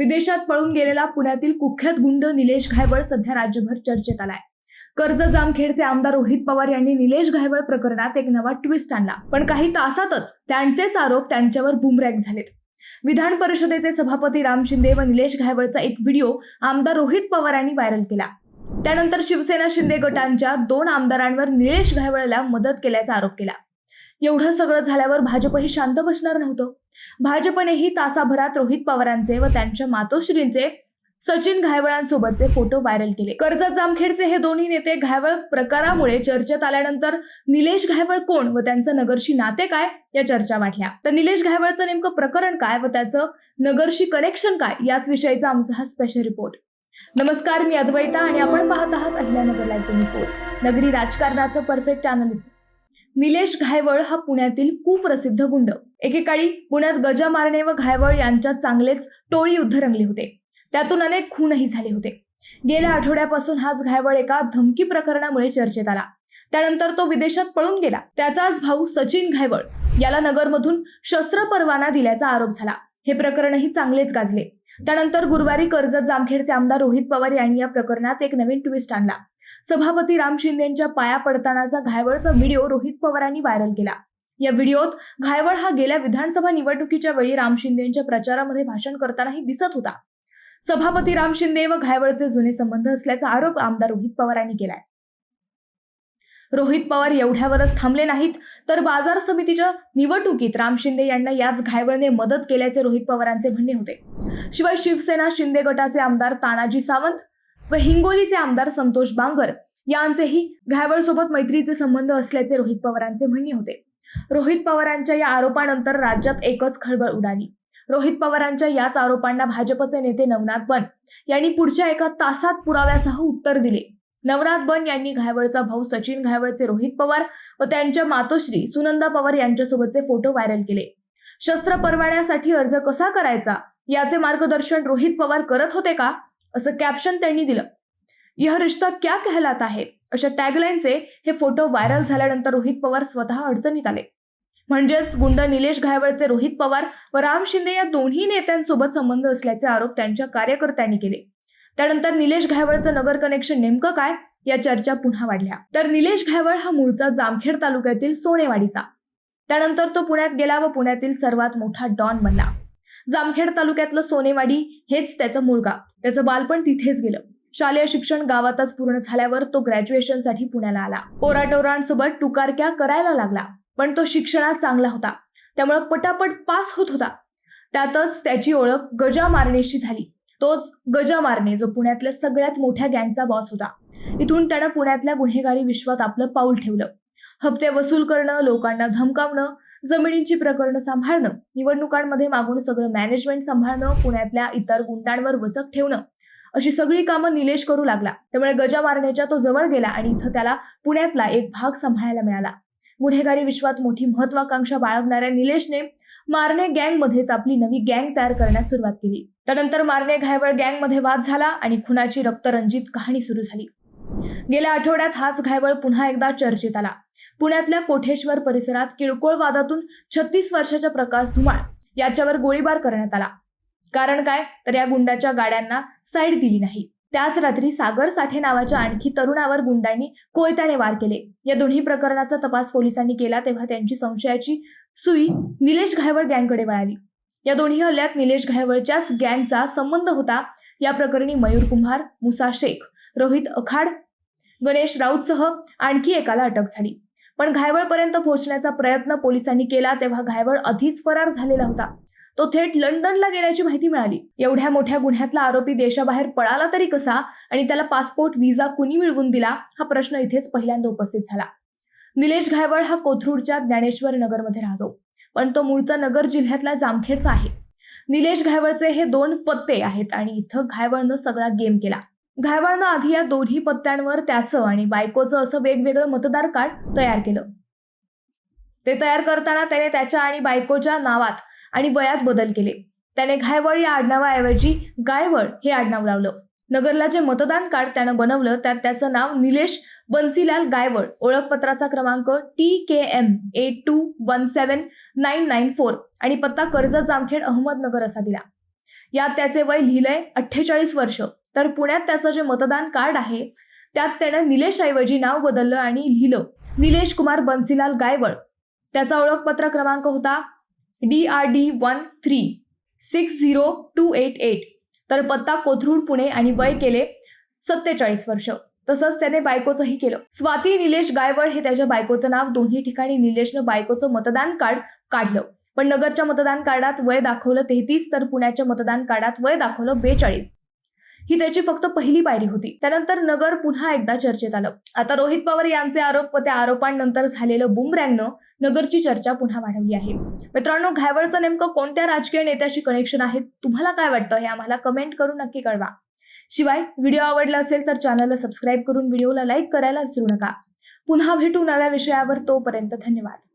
विदेशात पळून गेलेला पुण्यातील कुख्यात गुंड निलेश घायवळ सध्या राज्यभर चर्चेत आलाय. कर्ज जामखेडचे आमदार रोहित पवार यांनी निलेश घायवळ प्रकरणात एक नवा ट्विस्ट आणला. पण काही तासातच त्यांचेच आरोप त्यांच्यावर बुमरॅक झालेत. विधान परिषदेचे सभापती राम शिंदे व निलेश घायवळचा एक व्हिडिओ आमदार रोहित पवार यांनी व्हायरल केला. त्यानंतर शिवसेना शिंदे गटांच्या दोन आमदारांवर निलेश घायवळला मदत केल्याचा आरोप केला. एवढं सगळं झाल्यावर भाजपही शांत बसणार नव्हतं. भाजपनेही तासाभरात रोहित पवारांचे व त्यांच्या मातोश्रींचे सचिन घायवळांसोबतचे फोटो व्हायरल केले. कर्जत जामखेडचे हे दोन्ही नेते घायवळ प्रकारामुळे चर्चेत आल्यानंतर निलेश घायवळ कोण व त्यांचं नगरशी नाते काय या चर्चा वाढल्या. तर निलेश घायवळचं नेमकं प्रकरण काय व त्याचं नगरशी कनेक्शन काय याच विषयीचा आमचा हा स्पेशल रिपोर्ट नमस्कार मी अद्वैता आणि आपण पाहत आहात अहिल्यानगर लाईव्ह रिपोर्ट नगरी राजकारणाचं परफेक्ट अनालिसिस निलेश घायवळ हा पुण्यातील कुप्रसिद्ध गुंड. एकेकाळी पुण्यात गजा मारणे व घायवळ यांच्यात चांगलेच टोळी युद्ध रंगले होते. त्यातून अनेक खूनही झाले होते. गेल्या आठवड्यापासून हाच घायवळ एका धमकी प्रकरणामुळे चर्चेत आला. त्यानंतर तो विदेशात पळून गेला. त्याचाच भाऊ सचिन घायवळ याला नगरमधून शस्त्र परवाना दिल्याचा आरोप झाला. हे प्रकरणही चांगलेच गाजले. त्यानंतर गुरुवारी कर्जत जामखेडचे आमदार रोहित पवार यांनी या प्रकरणात एक नवीन ट्विस्ट आणला. सभापती राम शिंदेच्या पाया पडतानाचा घायवळचा व्हिडिओ रोहित पवारांनी व्हायरल केला. या व्हिडिओत घायवळ हा गेल्या विधानसभा निवडणुकीच्या वेळी राम शिंदेच्या प्रचारामध्ये भाषण करतानाही दिसत होता. सभापती राम शिंदे व घायवळचे जुने संबंध असल्याचा आरोप आमदार रोहित पवारांनी केलाय. रोहित पवार एवढ्यावरच थांबले नाहीत तर बाजार समितीच्या निवडणुकीत राम शिंदे यांना याच घायवळने मदत केल्याचे रोहित पवारांचे म्हणणे होते. शिवाय शिवसेना शिंदे गटाचे आमदार तानाजी सावंत व हिंगोलीचे आमदार संतोष बांगर यांचेही घायवळसोबत मैत्रीचे संबंध असल्याचे रोहित पवारांचे म्हणणे होते. रोहित पवारांच्या या आरोपानंतर राज्यात एकच खळबळ उडाली. रोहित पवारांच्या याच आरोपांना भाजपचे नेते नवनाथ बन यांनी पुढच्या एका तासात पुराव्यासह उत्तर दिले. नवनाथ बन यांनी घायवळचा भाऊ सचिन घायवळचे रोहित पवार व त्यांच्या मातोश्री सुनंदा पवार यांच्यासोबतचे फोटो व्हायरल केले. शस्त्र परवान्यासाठी अर्ज कसा करायचा? याचे मार्गदर्शन रोहित पवार करत होते का? असं कॅप्शन त्यांनी दिलं. यह रिश्ता क्या कहलाता है? अशा टॅगलाईनचे हे फोटो व्हायरल झाल्यानंतर रोहित पवार स्वतः अडचणीत आले. म्हणजेच गुंड निलेश घायवळचे रोहित पवार व राम शिंदे या दोन्ही नेत्यांसोबत संबंध असल्याचे आरोप त्यांच्या कार्यकर्त्यांनी केले. त्यानंतर निलेश घायवळचं नगर कनेक्शन नेमकं काय? या चर्चा पुन्हा वाढल्या. तर निलेश घायवळ हा मूळचा जामखेड तालुक्यातील सोनेवाडीचा. त्यानंतर तो पुण्यात गेला व पुण्यातील सर्वात मोठा डॉन बनला. जामखेड तालुक्यातलं सोनेवाडी हेच त्याचं मूळ गाव त्याचं बालपण तिथेच गेलं. शालेय शिक्षण गावातच पूर्ण झाल्यावर तो ग्रॅज्युएशनसाठी पुण्याला आला. पोराटोरांसोबत टुकारक्या करायला लागला पण तो शिक्षणात चांगला होता. त्यामुळं पटापट पास होत होता. त्यातच त्याची ओळख गजा मारणेशी झाली. तोच गजा मारणे जो पुण्यातल्या सगळ्यात मोठ्या गँगचा बॉस होता. इथून त्यानं पुण्यातल्या गुन्हेगारी विश्वात आपलं पाऊल ठेवलं. हप्ते वसूल करणं लोकांना धमकावणं जमिनींची प्रकरणं सांभाळणं निवडणुकांमध्ये मागून सगळं मॅनेजमेंट सांभाळणं पुण्यातल्या इतर गुंडांवर वचक ठेवणं अशी सगळी कामं निलेश करू लागला. त्यामुळे गजा मारण्याच्या तो जवळ गेला आणि इथं त्याला पुण्यातला एक भाग सांभाळायला मिळाला. गुन्हेगारी विश्वात मोठी महत्वाकांक्षा बाळगणाऱ्या निलेशने मारणे गँगमध्येच आपली नवी गँग तयार करण्यास सुरुवात केली. त्यानंतर मारणे घायवळ गँगमध्ये वाद झाला आणि खुनाची रक्तरंजित कहाणी सुरू झाली. गेल्या आठवड्यात हाच घायवळ पुन्हा एकदा चर्चेत आला. पुण्यातल्या कोठेश्वर परिसरात किरकोळ वादातून छत्तीस वर्षाच्या प्रकाश धुमाळ याच्यावर गोळीबार करण्यात आला. कारण काय? तर या गुंडाच्या गाड्यांना साईड दिली नाही. त्याच रात्री सागर साठे नावाच्या आणखी तरुणावर गुंडांनी कोयत्याने वार केले. या दोन्ही प्रकरणाचा तपास पोलिसांनी केला तेव्हा त्यांची संशयाची सुई निलेश घायवळ गँगकडे वळाली. या दोन्ही हल्ल्यात निलेश घायवळच्याच गँगचा संबंध होता या प्रकरणी मयूर कुंभार मुसा शेख रोहित अखाड गणेश राऊतसह आणखी एकाला अटक झाली. पण घायवळपर्यंत पोहोचण्याचा प्रयत्न पोलिसांनी केला तेव्हा घायवळ आधीच फरार झालेला होता. तो थेट लंडनला गेल्याची माहिती मिळाली. एवढ्या मोठ्या गुन्ह्यातला आरोपी देशाबाहेर पळाला तरी कसा आणि त्याला पासपोर्ट व्हिसा कुणी मिळवून दिला हा प्रश्न इथेच पहिल्यांदा उपस्थित झाला. निलेश घायवळ हा कोथरूडच्या ज्ञानेश्वर नगरमध्ये राहतो पण तो मूळचा नगर जिल्ह्यातला जामखेडचा आहे. निलेश घायवळचे हे दोन पत्ते आहेत आणि इथं घायवळनं सगळा गेम केला. घायवळनं आधी या दोन्ही पत्त्यांवर त्याचं आणि बायकोचं असं वेगवेगळं मतदार कार्ड तयार केलं. ते तयार करताना त्याने त्याच्या आणि बायकोच्या नावात आणि वयात बदल केले. त्याने घायवळ या आडनावाऐवजी गायवळ हे आडनाव लावलं. नगरला जे मतदान कार्ड त्यानं बनवलं त्यात त्याचं नाव निलेश बन्सीलाल गायवळ ओळखपत्राचा क्रमांक T K M eight two one seven nine nine four आणि पत्ता कर्जत जामखेड अहमदनगर असा दिला. यात त्याचे वय लिहिलंय अठ्ठेचाळीस वर्ष. तर पुण्यात त्याचं जे मतदान कार्ड आहे त्यात त्यानं निलेश ऐवजी नाव बदललं आणि लिहिलं. निलेश कुमार बन्सीलाल गायवळ. त्याचा ओळखपत्र क्रमांक होता D R D one three six zero two eight eight. तर पत्ता कोथरूड पुणे आणि वय केले सत्तेचाळीस वर्ष. तसंच त्याने बायकोचंही केलं. स्वाती निलेश गायवळ हे त्याच्या बायकोचं नाव. दोन्ही ठिकाणी निलेशनं बायकोचं मतदान कार्ड काढलं. पण नगरच्या मतदान कार्डात वय दाखवलं तेहतीस तर पुण्याच्या मतदान कार्डात वय दाखवलं बेचाळीस. ही त्याची फक्त पहिली पायरी होती. त्यानंतर नगर पुन्हा एकदा चर्चेत आलं. आता रोहित पवार यांचे आरोप व त्या आरोपांनंतर झालेलं बुमरँगनं नगरची चर्चा पुन्हा वाढवली आहे. मित्रांनो घायवळचं नेमकं कोणत्या राजकीय नेत्याशी कनेक्शन आहे? तुम्हाला काय वाटतं हे आम्हाला कमेंट करून नक्की कळवा. शिवाय व्हिडिओ आवडला असेल तर चॅनलला सबस्क्राईब करून व्हिडिओला लाईक करायला विसरू नका. पुन्हा भेटू नव्या विषयावर तोपर्यंत धन्यवाद.